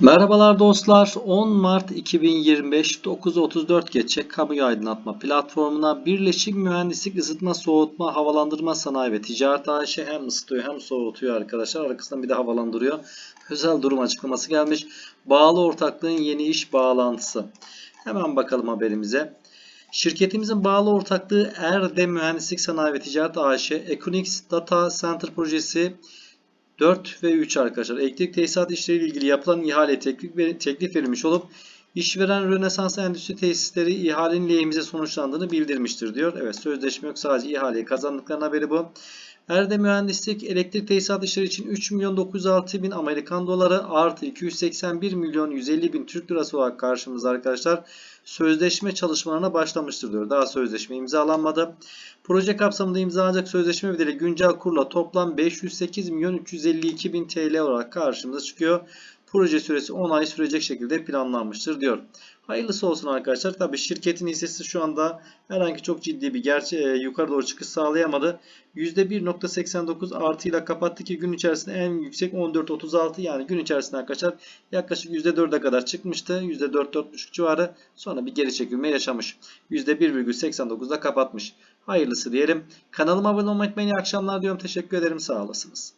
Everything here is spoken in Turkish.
Merhabalar dostlar. 10 Mart 2025 9.34 geçe kamu aydınlatma platformuna Birleşik Mühendislik Isıtma Soğutma Havalandırma Sanayi ve Ticaret AŞ hem ısıtıyor hem soğutuyor arkadaşlar. Arkasından bir de havalandırıyor. Özel durum açıklaması gelmiş. Bağlı ortaklığın yeni iş bağlantısı. Hemen bakalım haberimize. Şirketimizin bağlı ortaklığı Erde Mühendislik Sanayi ve Ticaret AŞ Equinix Data Center projesi 4 ve 3 arkadaşlar. Elektrik tesisat işleriyle ilgili yapılan ihale teklif, teklif verilmiş olup işveren Rönesans Endüstri Tesisleri ihalenin lehimize sonuçlandığını bildirmiştir diyor. Evet sözleşme yok sadece ihaleyi kazandıklarının haberi bu. Erde Mühendislik elektrik tesisat işleri için 3 milyon 906 bin Amerikan doları artı 281 milyon 150 bin Türk lirası olarak karşımızda arkadaşlar. Sözleşme çalışmalarına başlamıştır diyor. Daha sözleşme imzalanmadı. Proje kapsamında imzalanacak sözleşme bedeli güncel kurla toplam 508 milyon 352 bin TL olarak karşımıza çıkıyor. Proje süresi 10 ay sürecek şekilde planlanmıştır diyor. Hayırlısı olsun arkadaşlar. Tabii şirketin hissesi şu anda herhangi çok ciddi bir gerçe e, yukarı doğru çıkış sağlayamadı. %1.89 artıyla kapattı ki gün içerisinde en yüksek 14.36 yani gün içerisinde arkadaşlar yaklaşık %4'e kadar çıkmıştı. %4-4.5 civarı sonra bir geri çekilme yaşamış. %1.89'da kapatmış. Hayırlısı diyelim. Kanalıma abone olmayı unutmayın. Akşamlar diyorum. Teşekkür ederim. Sağ olasınız.